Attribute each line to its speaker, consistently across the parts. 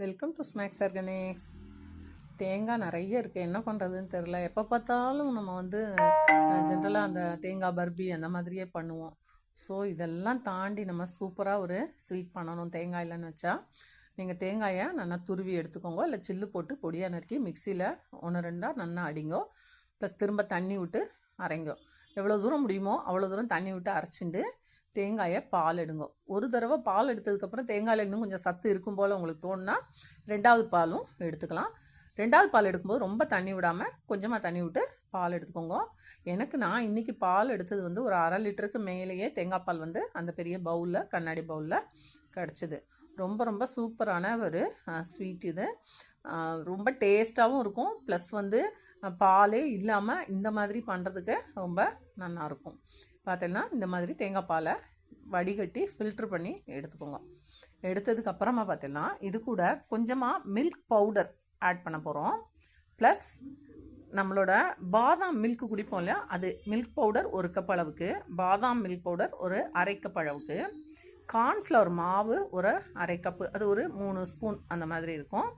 Speaker 1: Welcome to snacks ஆர்கனிக்ஸ் தேங்காய் நிறைய இருக்குது என்ன பண்ணுறதுன்னு தெரில எப்போ பார்த்தாலும் நம்ம வந்து ஜென்ரலாக அந்த தேங்காய் பர்பி அந்த மாதிரியே பண்ணுவோம். ஸோ இதெல்லாம் தாண்டி நம்ம சூப்பராக ஒரு ஸ்வீட் பண்ணணும் தேங்காய் இல்லைன்னு வச்சா. நீங்கள் தேங்காயை நல்லா துருவி எடுத்துக்கோங்க. இல்லை சில்லு போட்டு பொடியாக நறுக்கி மிக்சியில் ஒன்று ரெண்டாக நல்லா அடிங்கோ. ப்ளஸ் திரும்ப தண்ணி விட்டு அரைங்கோ. எவ்வளோ தூரம் முடியுமோ அவ்வளோ தூரம் தண்ணி விட்டு அரைச்சிண்டு தேங்காயை பால் எடுங்க. ஒரு தடவை பால் எடுத்ததுக்கப்புறம் தேங்காயில் இன்னும் கொஞ்சம் சத்து இருக்கும் போல் உங்களுக்கு தோணுனா ரெண்டாவது பாலும் எடுத்துக்கலாம். ரெண்டாவது பால் எடுக்கும்போது ரொம்ப தண்ணி விடாமல் கொஞ்சமாக தண்ணி விட்டு பால் எடுத்துக்கோங்க. எனக்கு நான் இன்றைக்கி பால் எடுத்தது வந்து ஒரு அரை லிட்டருக்கு மேலேயே தேங்காய் பால் வந்து அந்த பெரிய பவுலில் கண்ணாடி பவுலில் கிடச்சிது. ரொம்ப ரொம்ப சூப்பரான ஒரு ஸ்வீட் இது. ரொம்ப டேஸ்ட்டாகவும் இருக்கும். ப்ளஸ் வந்து பாலே இல்லாமல் இந்த மாதிரி பண்ணுறதுக்கு ரொம்ப நல்லாயிருக்கும் பார்த்தீங்கன்னா இந்த மாதிரி தேங்காய் பாலை வடிகட்டி ஃபில்ட்ரு பண்ணி எடுத்துக்கோங்க. எடுத்ததுக்கு அப்புறமா பார்த்தீங்கன்னா இது கூட கொஞ்சமாக மில்க் பவுடர் ஆட் பண்ண போகிறோம் ப்ளஸ் நம்மளோட பாதாம் மில்க் குடிப்போம் இல்லையா? அது மில்க் பவுடர் ஒரு கப் அளவுக்கு பாதாம் மில்க் பவுடர் ஒரு அரை கப் அளவுக்கு கார்ன்ஃப்ளவர் மாவு ஒரு அரை கப்பு அது ஒரு மூணு ஸ்பூன் அந்த மாதிரி இருக்கும்.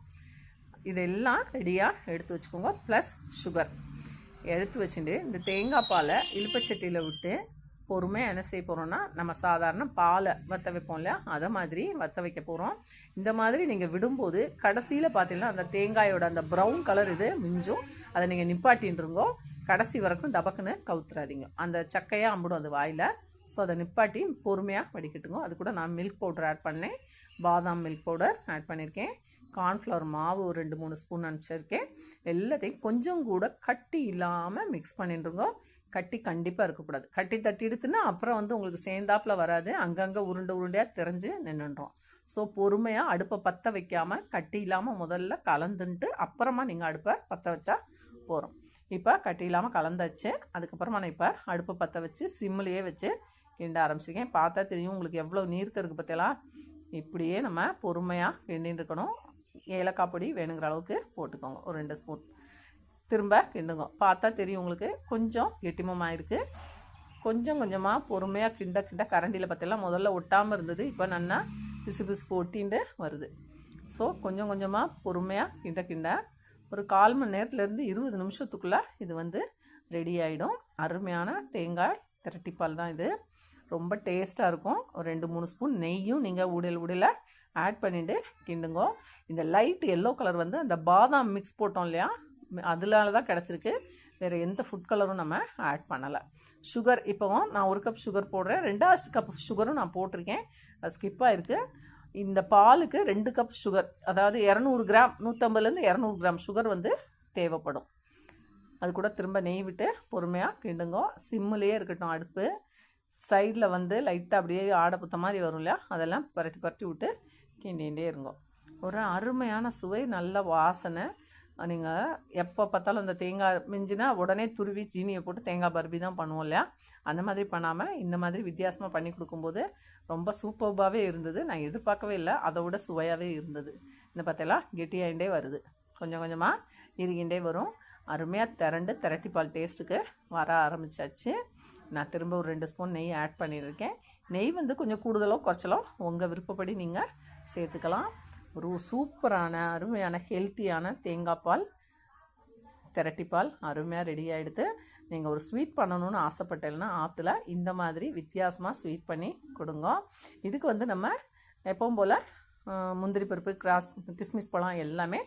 Speaker 1: இதெல்லாம் ரெடியாக எடுத்து வச்சுக்கோங்க. ப்ளஸ் சுகர் எடுத்து வச்சுட்டு இந்த தேங்காய் பாலை இழுப்பச்சட்டியில் விட்டு பொறுமையாக என்ன செய்ய போகிறோன்னா நம்ம சாதாரண பாலை வற்ற வைப்போம் இல்லையா? அதை மாதிரி வற்ற வைக்க போகிறோம் இந்த மாதிரி நீங்கள் விடும்போது கடைசியில் பார்த்தீங்கன்னா அந்த தேங்காயோட அந்த ப்ரௌன் கலர் இது மிஞ்சும். அதை நீங்கள் நிப்பாட்டின்ருங்கோ கடைசி வரைக்கும் டபக்குன்னு கவுத்துறாதீங்க. அந்த சக்கையாக அம்பிடும் அந்த வாயில். ஸோ அதை நிப்பாட்டி பொறுமையாக வடிக்கட்டுங்க அது கூட நான் மில்க் பவுடர் ஆட் பண்ணேன். பாதாம் மில்க் பவுடர் ஆட் பண்ணியிருக்கேன். கார்ன்ஃப்ளவர் மாவு ஒரு ரெண்டு மூணு ஸ்பூன் அனுப்பிச்சிருக்கேன் எல்லாத்தையும் கொஞ்சம் கூட கட்டி இல்லாமல் மிக்ஸ் பண்ணிட்டுருங்க. கட்டி கண்டிப்பாக இருக்கக்கூடாது. கட்டி தட்டி எடுத்துன்னா அப்புறம் வந்து உங்களுக்கு சேர்ந்தாப்பில் வராது. அங்கங்கே உருண்டை உருண்டையாக தெரிஞ்சு நின்றுன்றோம் ஸோ பொறுமையாக அடுப்பை பற்ற வைக்காமல் கட்டி இல்லாமல் முதல்ல கலந்துன்ட்டு அப்புறமா நீங்கள் அடுப்பை பற்ற வச்சா போகிறோம் இப்போ கட்டி இல்லாமல் கலந்தாச்சு. அதுக்கப்புறமா நான் இப்போ அடுப்பை பற்ற வச்சு சிம்மிலேயே வச்சு கிண்ட ஆரம்பிச்சிருக்கேன். பார்த்தா தெரியும் உங்களுக்கு எவ்வளோ நீர்க்க இருக்குது பார்த்தீங்களா? இப்படியே நம்ம பொறுமையாக கிண்டின்னு இருக்கணும். ஏலக்காய் பொடி வேணுங்கிற அளவுக்கு போட்டுக்கோங்க. ஒரு ரெண்டு ஸ்பூன். திரும்ப கிண்டுங்க. பார்த்தா தெரியும் உங்களுக்கு. கொஞ்சம் கெட்டிமமாக இருக்குது கொஞ்சம் கொஞ்சமாக பொறுமையாக கிண்ட கிண்ட கரண்டியில் பார்த்தீங்கன்னா முதல்ல ஒட்டாமல் இருந்தது. இப்போ நல்லா பிசு பிசு ஒட்டிண்டு வருது. ஸோ கொஞ்சம் கொஞ்சமாக பொறுமையாக கிண்ட கிண்ட ஒரு கால் மணி நேரத்துலேருந்து இருபது நிமிஷத்துக்குள்ளே இது வந்து ரெடி ஆகிடும் அருமையான தேங்காய் திரட்டிப்பால் தான் இது. ரொம்ப டேஸ்ட்டாக இருக்கும். ஒரு ரெண்டு மூணு ஸ்பூன் நெய்யும் நீங்கள் உடல் உடல ஆட் பண்ணிட்டு கிண்டுங்கோ. இந்த லைட் எல்லோ கலர் வந்து அந்த பாதாம் மிக்ஸ் போட்டோம் இல்லையா? அதனால தான் கிடச்சிருக்கு. வேறு எந்த ஃபுட் கலரும் நம்ம ஆட் பண்ணலை. சுகர் இப்போவும் நான் ஒரு கப் சுகர் போடுறேன். ரெண்டாவது கப் சுகரும் நான் போட்டிருக்கேன். அது ஸ்கிப்பாக இருக்குது இந்த பாலுக்கு ரெண்டு கப் சுகர் அதாவது இரநூறு கிராம் நூற்றம்பதுலேருந்து இரநூறு கிராம் சுகர் வந்து தேவைப்படும். அது கூட திரும்ப நெய் விட்டு பொறுமையாக கிண்டுங்கோ. சிம்மிலேயே இருக்கட்டும் அடுப்பு. சைடில் வந்து லைட்டாக அப்படியே ஆடை புத்த மாதிரி வரும் இல்லையா? அதெல்லாம் பரட்டி பரட்டி விட்டு கிண்டிகிட்டே இருங்கோ. ஒரு அருமையான சுவை நல்ல வாசனை. நீங்கள் எப்போ பார்த்தாலும் அந்த தேங்காய் மிஞ்சினா உடனே துருவி சீனியை போட்டு தேங்காய் பர்பி தான் பண்ணுவோம் இல்லையா? அந்த மாதிரி பண்ணாமல் இந்த மாதிரி வித்தியாசமாக பண்ணி கொடுக்கும்போது ரொம்ப சூப்பர்பாகவே இருந்தது. நான் எதிர்பார்க்கவே இல்லை. அதை விட சுவையாகவே இருந்தது. இந்த பார்த்தீங்களா? கெட்டியாயிண்டே வருது. கொஞ்சம் கொஞ்சமாக இறுகிண்டே வரும். அருமையாக திரண்டு திரட்டிப்பால் டேஸ்ட்டுக்கு வர ஆரம்பிச்சாச்சு. நான் திரும்ப ஒரு ரெண்டு ஸ்பூன் நெய் ஆட் பண்ணியிருக்கேன். நெய் வந்து கொஞ்சம் கூடுதலோ குறைச்சலோ உங்கள் விருப்பப்படி நீங்கள் சேர்த்துக்கலாம். ஒரு சூப்பரான அருமையான ஹெல்த்தியான தேங்காய் பால் திரட்டிப்பால் அருமையாக ரெடி ஆகிடுது நீங்கள் ஒரு ஸ்வீட் பண்ணணும்னு ஆசைப்பட்டேன்னா ஆற்றுல இந்த மாதிரி வித்தியாசமாக ஸ்வீட் பண்ணி கொடுங்க. இதுக்கு வந்து நம்ம எப்பவும் போல் முந்திரி பருப்பு கிராஸ் கிஸ்மிஸ் பழம் எல்லாமே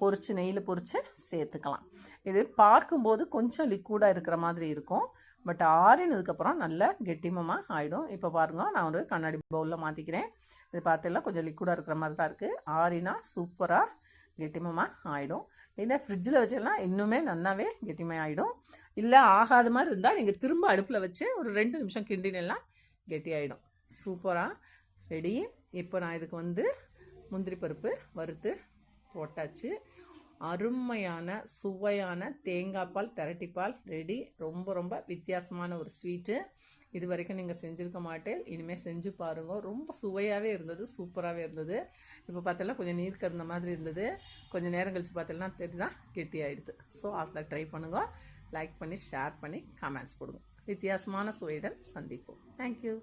Speaker 1: பொறிச்சு நெய்யில் பொறிச்சு சேர்த்துக்கலாம். இது பார்க்கும்போது கொஞ்சம் லிக்விடாக இருக்கிற மாதிரி இருக்கும். பட் ஆறினதுக்கப்புறம் நல்ல கெட்டிமமாக ஆகிடும் இப்போ பாருங்கள் நான் ஒரு கண்ணாடி பவுலில் மாற்றிக்கிறேன் இது பார்த்தெல்லாம் கொஞ்சம் லிக்விடாக இருக்கிற மாதிரி தான் இருக்குது ஆறினா சூப்பராக கெட்டிமமாக ஆகிடும் இதே ஃப்ரிட்ஜில் வச்செல்லாம் இன்னுமே நல்லாவே கெட்டிமை ஆகிடும் இல்லை ஆகாத மாதிரி இருந்தால் நீங்கள் திரும்ப அடுப்பில் வச்சு ஒரு ரெண்டு நிமிஷம் கிண்டினெல்லாம் கெட்டி ஆகிடும் சூப்பராக ரெடி இப்போ நான் இதுக்கு வந்து முந்திரி பருப்பு வறுத்து போட்டாச்சு. அருமையான சுவையான தேங்காய் பால் திரட்டிப்பால் ரெடி ரொம்ப ரொம்ப வித்தியாசமான ஒரு ஸ்வீட்டு இது வரைக்கும் நீங்கள் செஞ்சுருக்க மாட்டேன். இனிமேல் செஞ்சு பாருங்க. ரொம்ப சுவையாகவே இருந்தது. சூப்பராகவே இருந்தது. இப்போ பார்த்தீங்கன்னா கொஞ்சம் நீர் கறந்த மாதிரி இருந்தது. கொஞ்சம் நேரம் கழிச்சு பார்த்தோன்னா தெரிதான் கெட்டி ஆகிடுது ஸோ அதில் ட்ரை பண்ணுங்கள் லைக் பண்ணி ஷேர் பண்ணி கமெண்ட்ஸ் போடுங்க. வித்தியாசமான சுவையுடன் சந்திப்போம். தேங்க்யூ